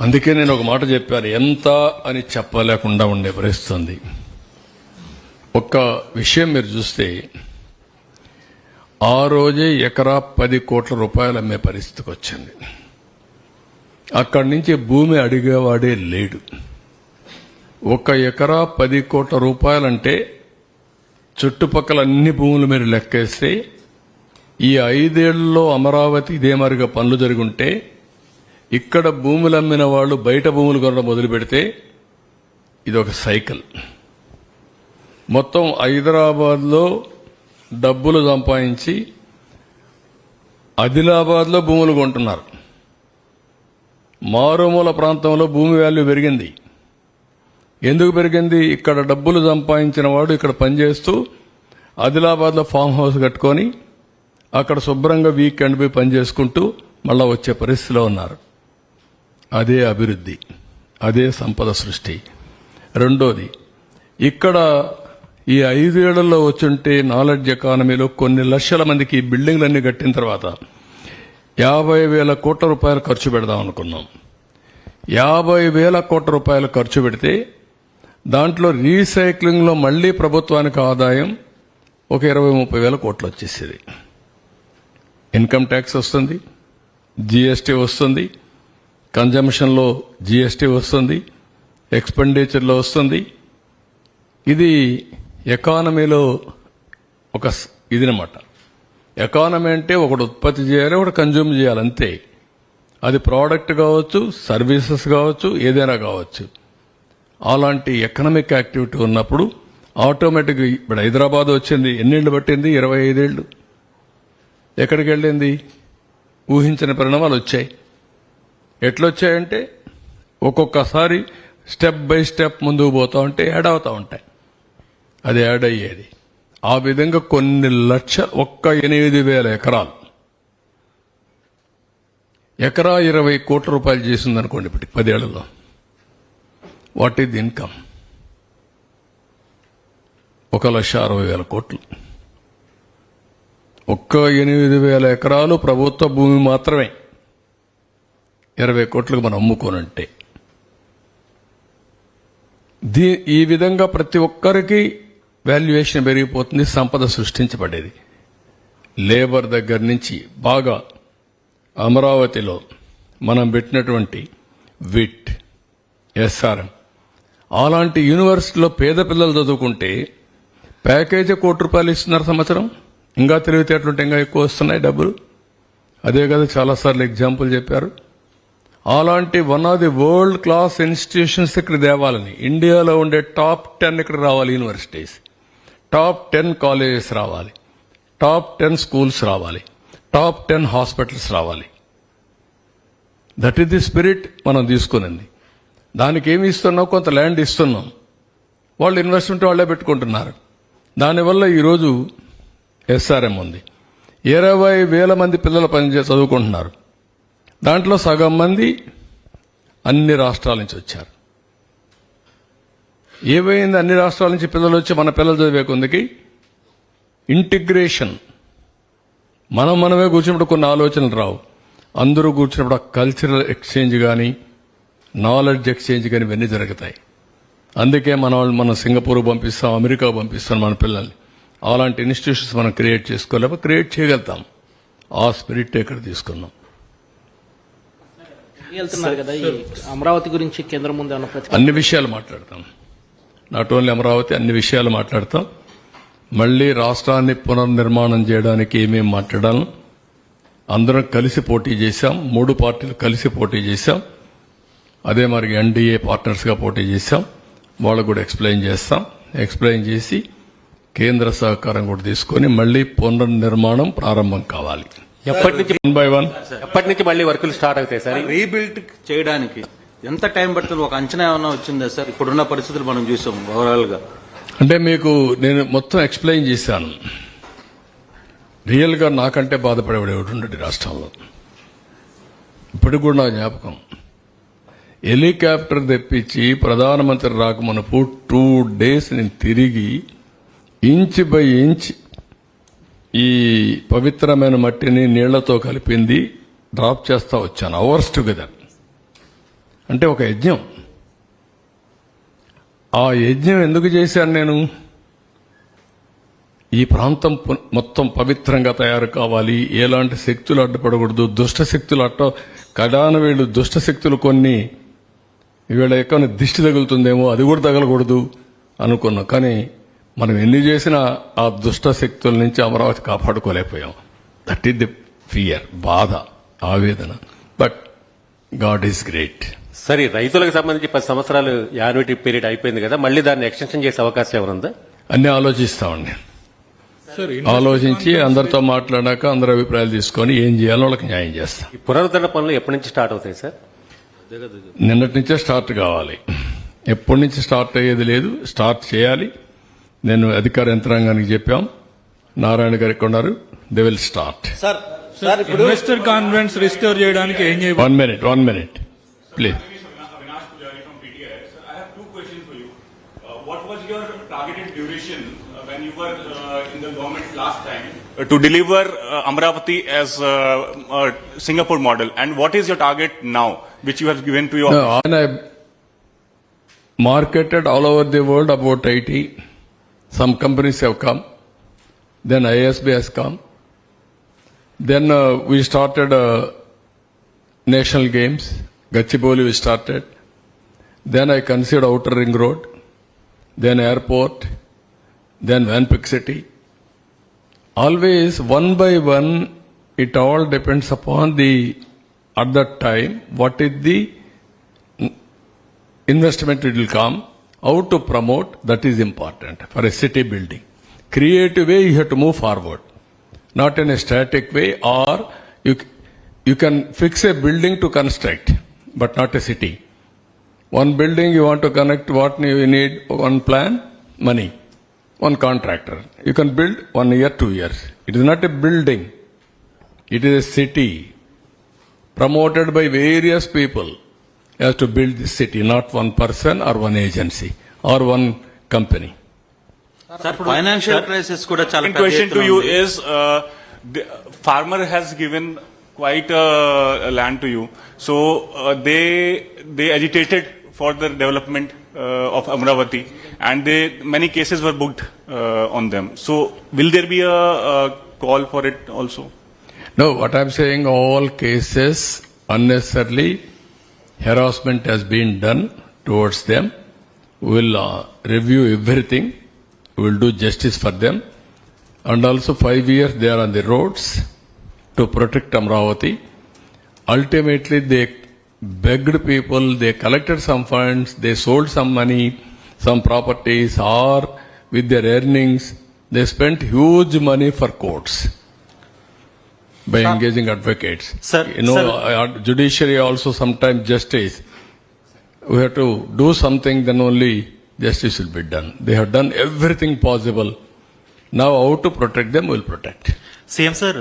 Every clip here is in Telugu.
అందుకే నేను ఒక మాట చెప్పాను ఎంత అని చెప్పలేకుండా ఉండే పరిస్థితి ఉంది ఒక్క విషయం మీరు చూస్తే ఆ రోజే ఎకరా పది కోట్ల రూపాయలు అమ్మే పరిస్థితికి వచ్చింది. అక్కడి నుంచి భూమి అడిగేవాడే లేడు. ఒక ఎకరా పది కోట్ల రూపాయలంటే చుట్టుపక్కల అన్ని భూములు మీరు లెక్కేస్తే ఈ ఐదేళ్ళలో అమరావతి ఇదే మరిగా పనులు జరుగుంటే ఇక్కడ భూములు అమ్మిన వాళ్ళు బయట భూములు కొనడం మొదలు పెడితే ఇది ఒక సైకిల్. మొత్తం హైదరాబాద్లో డబ్బులు సంపాదించి ఆదిలాబాద్లో భూములు కొంటున్నారు. మారుమూల ప్రాంతంలో భూమి వాల్యూ పెరిగింది. ఎందుకు పెరిగింది? ఇక్కడ డబ్బులు సంపాదించిన వాడు ఇక్కడ పనిచేస్తూ ఆదిలాబాద్లో ఫామ్ హౌస్ కట్టుకొని అక్కడ శుభ్రంగా వీకెండ్ పోయి పని చేసుకుంటూ మళ్ళా వచ్చే పరిస్థితిలో ఉన్నారు. అదే అభివృద్ధి అదే సంపద సృష్టి. రెండోది ఇక్కడ ఈ ఐదేళ్ళలో వచ్చుంటే నాలెడ్జ్ ఎకానమీలో కొన్ని లక్షల మందికి ఈ బిల్డింగ్లన్నీ కట్టిన తర్వాత యాభై వేల కోట్ల రూపాయలు ఖర్చు పెడదాం అనుకున్నాం. యాభై వేల కోట్ల రూపాయలు ఖర్చు పెడితే దాంట్లో రీసైక్లింగ్లో మళ్ళీ ప్రభుత్వానికి ఆదాయం ఒక ఇరవై ముప్పై వేల కోట్లు వచ్చేసేది. ఇన్కమ్ ట్యాక్స్ వస్తుంది జీఎస్టీ వస్తుంది కన్జంప్షన్లో జీఎస్టీ వస్తుంది ఎక్స్పెండిచర్లో వస్తుంది. ఇది ఎకానమీలో ఒక స్- ఇదినమాట ఎకానమీ అంటే ఒకటి ఉత్పత్తి చేయాలి ఒకటి కన్జ్యూమ్ చేయాలి అంతే. అది ప్రోడక్ట్ కావచ్చు సర్వీసెస్ కావచ్చు ఏదైనా కావచ్చు. అలాంటి ఎకనామిక్ యాక్టివిటీ ఉన్నప్పుడు ఆటోమేటిక్గా ఇప్పుడు హైదరాబాద్ వచ్చింది ఎన్నేళ్ళు పట్టింది? ఇరవై ఐదేళ్ళు. ఎక్కడికి వెళ్ళింది? ఊహించిన పరిణామాలు వచ్చాయి. ఎట్లొచ్చాయంటే ఒక్కొక్కసారి స్టెప్ బై స్టెప్ ముందుకు పోతూ ఉంటే యాడ్ అవుతూ ఉంటాయి. అది యాడ్ అయ్యేది ఆ విధంగా కొన్ని లక్ష ఒక్క ఎనిమిది వేల ఎకరాలు. ఎకరా ఇరవై కోట్ల రూపాయలు చేసింది అనుకోండి ఇప్పటికి పదేళ్ళలో. What is income? ఒక లక్ష అరవై వేల కోట్లు. ఒక్క ఎనిమిది వేల ఎకరాలు ప్రభుత్వ భూమి మాత్రమే. ఇరవై కోట్లకు మనం అమ్ముకోనంటే. దీ ఈ విధంగా ప్రతి ఒక్కరికి వాల్యుయేషన్ పెరిగిపోతుంది సంపద సృష్టించబడేది. లేబర్ దగ్గర నుంచి బాగా అమరావతిలో మనం పెట్టినటువంటి విట్ ఎస్ఆర్ఎం. అలాంటి యూనివర్సిటీలో పేద పిల్లలు చదువుకుంటే ప్యాకేజీ కోటి రూపాయలు ఇస్తున్నారు సంవత్సరం. ఇంకా తెలివితేటలుంటే ఇంకా ఎక్కువ వస్తున్నాయి డబ్బులు. అదే కదా చాలాసార్లు ఎగ్జాంపుల్ చెప్పారు. అలాంటి one of the world class institutions ఇక్కడ తేవాలని ఇండియాలో ఉండే టాప్ టెన్ ఇక్కడ రావాలి యూనివర్సిటీస్. టాప్ టెన్ కాలేజెస్ రావాలి. టాప్ టెన్ స్కూల్స్ రావాలి. టాప్ టెన్ హాస్పిటల్స్ రావాలి. దట్ ఈస్ ది స్పిరిట్ మనం తీసుకునింది. దానికి ఏమి ఇస్తున్నాం కొంత ల్యాండ్ ఇస్తున్నాం. వాళ్ళు ఇన్వెస్ట్మెంట్ వాళ్ళే పెట్టుకుంటున్నారు. దానివల్ల ఈరోజు ఎస్ఆర్ఎం ఉంది. ఇరవై వేల మంది పిల్లలు పనిచే చదువుకుంటున్నారు. దాంట్లో సగం మంది అన్ని రాష్ట్రాల నుంచి వచ్చారు. ఏమైంది అన్ని రాష్ట్రాల నుంచి పిల్లలు వచ్చి మన పిల్లలు చదివే కొందికి? ఇంటిగ్రేషన్. మనం మనమే కూర్చున్నప్పుడు కొన్ని ఆలోచనలు రావు. అందరూ కూర్చున్నప్పుడు ఆ కల్చరల్ ఎక్స్చేంజ్ కానీ నాలెడ్జ్ ఎక్స్చేంజ్ కానీ ఇవన్నీ జరుగుతాయి. అందుకే మన వాళ్ళు మనం సింగపూర్ పంపిస్తాం అమెరికా పంపిస్తాం మన పిల్లల్ని. అలాంటి ఇన్స్టిట్యూషన్స్ మనం క్రియేట్ చేసుకోలేక క్రియేట్ చేయగలుగుతాం. ఆ స్పిరిట్ ఇక్కడ తీసుకున్నాం వెళ్తున్నారు కదా ఈ అమరావతి గురించి కేంద్రం ముందు అన్ని విషయాలు మాట్లాడతాం. నాట్ ఓన్లీ అమరావతి అన్ని విషయాలు మాట్లాడతాం. మళ్ళీ రాష్ట్రాన్ని పునర్నిర్మాణం చేయడానికి ఏమేమి మాట్లాడాలి అందరం కలిసి పోటీ చేశాం. మూడు పార్టీలు కలిసి పోటీ చేశాం. అదే మరి ఎన్డీఏ పార్ట్నర్స్గా పోటీ చేశాం. వాళ్ళకు కూడా ఎక్స్ప్లెయిన్ చేస్తాం. ఎక్స్ప్లెయిన్ చేసి కేంద్ర సహకారం కూడా తీసుకొని మళ్ళీ పునర్నిర్మాణం ప్రారంభం కావాలి. ఎప్పటి నుంచి వన్ బై వన్ ఎప్పటి నుంచి మళ్ళీ వర్కులు స్టార్ట్ అవుతాయి సార్? రీబిల్డ్ చేయడానికి ఎంత టైం పడుతుంది? ఒక అంచనా ఏమైనా వచ్చిందా సార్? ఇప్పుడున్న పరిస్థితులు మనం చూసాం ఓవరాల్గా. అంటే మీకు నేను మొత్తం ఎక్స్ప్లెయిన్ చేశాను. రియల్గా నాకంటే బాధపడేవాడు రాష్ట్రంలో. ఇప్పటికి కూడా నా జ్ఞాపకం. హెలికాప్టర్ తెప్పించి ప్రధానమంత్రి రాకమునపు టూ డేస్ నేను తిరిగి ఇంచ్ బై ఇంచ్ ఈ పవిత్రమైన మట్టిని నీళ్ళతో కలిపింది డ్రాప్ చేస్తా వచ్చాను. అవర్స్ టుగెదర్ అంటే ఒక యజ్ఞం. ఆ యజ్ఞం ఎందుకు చేశాను నేను? ఈ ప్రాంతం మొత్తం పవిత్రంగా తయారు కావాలి. ఎలాంటి శక్తులు అడ్డుపడకూడదు. దుష్ట శక్తులు అట్ట కడాన వీళ్ళు దుష్ట శక్తులు కొన్ని వీళ్ళ ఎక్కడ దిష్టి తగులుతుందేమో అది కూడా తగలకూడదు అనుకున్నా. కానీ మనం ఎన్ని చేసినా ఆ దుష్ట శక్తుల నుంచి అమరావతి కాపాడుకోలేకపోయాం. దట్ ఈస్ ది ఫియర్ బాధ ఆవేదన. But god is great sir రైతులకు సంబంధించి పది సంవత్సరాలు యాన్యుటీ పీరియడ్ అయిపోయింది కదా మళ్ళీ దాన్ని ఎక్స్టెన్షన్ చేసే అవకాశం ఏమైనా ఉందా? అన్ని ఆలోచిస్తామండి. ఆలోచించి అందరితో మాట్లాడాక అందరి అభిప్రాయాలు తీసుకొని ఏం చేయాలో వాళ్ళకి న్యాయం చేస్తాం. పునరుద్ధరణ పనులు ఎప్పటి నుంచి స్టార్ట్ అవుతాయి సార్ నిన్నటి నుంచే స్టార్ట్ కావాలి. ఎప్పటి నుంచి స్టార్ట్ అయ్యేది లేదు స్టార్ట్ చేయాలి. నేను అధికార యంత్రాంగానికి చెప్పాం నారాయణ గారికి ఉన్నారు they will start sir sir ఇప్పుడు ఇన్వెస్టర్ కాన్ఫిడెన్స్ రిస్టోర్ చేయడానికి ఏం చేయబోతున్నారు one minute one minute please. Uh, uh, uh, uh, to deliver uh, Amravati as uh, a Singapore model? And what is your target now, which you have given to your... No, I marketed all over the world about 80. Some companies have come. Then ISB has come. Then uh, we started uh, national games. Gachibowli we started. Then I considered outer ring road. Then airport. Then Vanpik city. Always one by one, it all depends upon the, at that time, what is the investment it will come, how to promote, that is important for a city building. Creative way you have to move forward, not in a static way or you, you can fix a building to construct, but not a city. One building you want to connect what you need, one plan, money, one contractor. You can build one year, two years. It is not a building, it is a city promoted by various people has to build this city, not one person or one agency or one company. Sir financial crisis కూడా చాలా Second పెద్ద question ఎత్తున to you ఉంది. is, uh, the farmer has given quite uh, land to you. So uh, they they agitated for the development uh, of Amravati and they many cases were booked uh, on them. So will there be a, a call for it also? No, what I'm saying, all cases unnecessarily harassment has been done towards them. We'll uh, review everything. We'll do justice for them. And also five years they are on the roads to protect Amravati. Ultimately they begged people, they collected some funds, they sold some money, some properties or with their earnings, they spent huge money for courts by engaging advocates. Sir, you know, sir. uh, judiciary also sometimes justice. We have to do something, then only justice will be done. They have done everything possible. Now, how to protect them, we'll protect. CM sir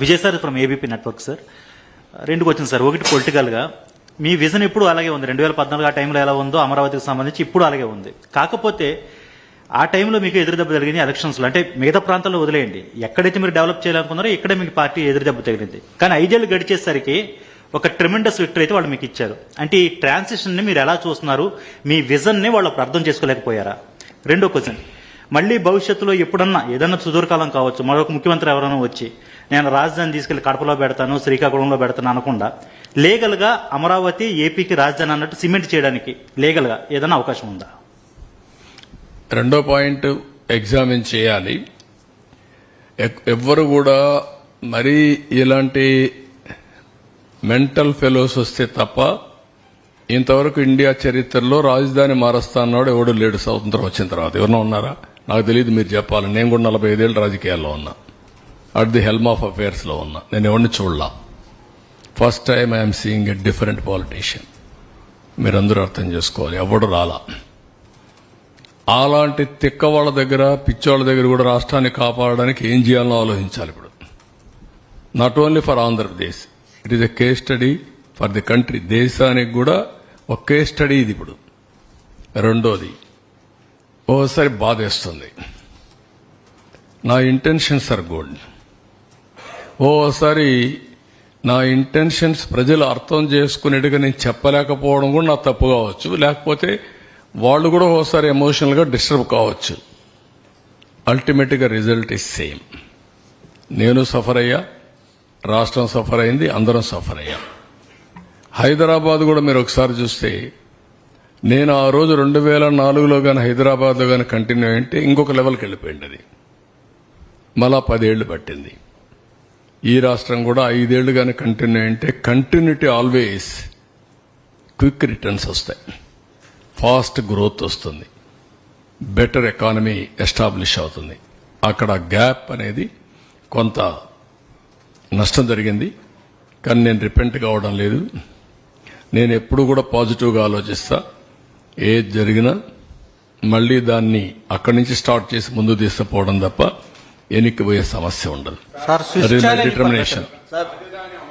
Vijay sir from ABP network sir రెండు క్వశ్చన్ సార్ ఒకటి పొలిటికల్గా మీ విజన్ ఇప్పుడు అలాగే ఉంది రెండు వేల పద్నాలుగు ఆ టైంలో ఎలా ఉందో అమరావతికి సంబంధించి ఇప్పుడు అలాగే ఉంది కాకపోతే ఆ టైంలో మీకు ఎదురుదెబ్బ జరిగింది ఎలక్షన్స్లో అంటే మిగతా ప్రాంతాల్లో వదిలేయండి. ఎక్కడైతే మీరు డెవలప్ చేయాలనుకున్నారో ఇక్కడే మీకు పార్టీ ఎదురుదెబ్బ తగిలింది. కానీ ఐదేళ్ళు గడిచేసరికి ఒక ట్రిమెండస్ విక్టరీ అయితే వాళ్ళు మీకు ఇచ్చారు. అంటే ఈ ట్రాన్సిషన్ని మీరు ఎలా చూస్తున్నారు? మీ విజన్ని వాళ్ళు అర్థం చేసుకోలేకపోయారా? రెండో క్వశ్చన్. మళ్ళీ భవిష్యత్తులో ఎప్పుడన్నా ఏదన్నా సుదూరకాలం కావచ్చు మరొక ముఖ్యమంత్రి ఎవరైనా వచ్చి నేను రాజధాని తీసుకెళ్ళి కడపలో పెడతాను శ్రీకాకుళంలో పెడతాను అనకుండా లీగల్గా అమరావతి ఏపీకి రాజధాని అన్నట్టు సిమెంట్ చేయడానికి లీగల్గా ఏదైనా అవకాశం ఉందా? రెండో పాయింట్ ఎగ్జామిన్ చేయాలి. ఎక్- ఎవ్వరు కూడా మరీ ఇలాంటి మెంటల్ ఫెలోస్ వస్తే తప్ప ఇంతవరకు ఇండియా చరిత్రలో రాజధాని మారుస్తా అన్నాడు ఎవడు లేడు స్వతంత్రం వచ్చిన తర్వాత. ఎవరన్నా ఉన్నారా? నాకు తెలియదు మీరు చెప్పాలి నేను కూడా నలభై ఐదేళ్ళు రాజకీయాల్లో ఉన్నా. అట్ ది హెల్మ్ ఆఫ్ అఫేర్స్లో ఉన్నా. నేను ఎవరిని చూడలా. First time I'm seeing a different politician. మీరందరూ అర్థం చేసుకోవాలి. ఎవడు రాలా? అలాంటి తిక్క వాళ్ళ దగ్గర పిచ్చోళ్ళ దగ్గర కూడా రాష్ట్రాన్ని కాపాడడానికి ఏం చేయాలని ఆలోచించాలి ఇప్పుడు. Not only for Andhra Pradesh it is a case study for the country దేశానికి కూడా ఒక కేస్ స్టడీ ఇది ఇప్పుడు. రెండోది ఓసారి బాధేస్తుంది. నా ఇంటెన్షన్స్ ఆర్ గుడ్ ఓసారి నా ఇంటెన్షన్స్ ప్రజలు అర్థం చేసుకునేట్టుగా నేను చెప్పలేకపోవడం కూడా నా తప్పు కావచ్చు. లేకపోతే వాళ్ళు కూడా ఓసారి ఎమోషనల్గా డిస్టర్బ్ కావచ్చు. అల్టిమేట్గా రిజల్ట్ ఇస్ సేమ్ నేను సఫర్ అయ్యా రాష్ట్రం సఫర్ అయింది అందరం సఫర్ అయ్యాం. హైదరాబాద్ కూడా మీరు ఒకసారి చూస్తే నేను ఆ రోజు రెండు వేల నాలుగులో కానీ హైదరాబాద్లో కానీ కంటిన్యూ అయింటే ఇంకొక లెవెల్కి వెళ్ళిపోయింది అది. మళ్ళా పదేళ్ళు పట్టింది. ఈ రాష్ట్రం కూడా ఐదేళ్ళు కానీ కంటిన్యూ అయింటే కంటిన్యూటీ ఆల్వేస్ క్విక్ రిటర్న్స్ వస్తాయి. ఫాస్ట్ గ్రోత్ వస్తుంది. బెటర్ ఎకానమీ ఎస్టాబ్లిష్ అవుతుంది. అక్కడ గ్యాప్ అనేది కొంత నష్టం జరిగింది. కానీ నేను రిపెంట్ కావడం లేదు. నేను ఎప్పుడు కూడా పాజిటివ్గా ఆలోచిస్తా. ఏది జరిగినా మళ్ళీ దాన్ని అక్కడి నుంచి స్టార్ట్ చేసి ముందు తీసుకుపోవడం తప్ప వెనక్కి పోయే సమస్య ఉండదు. సార్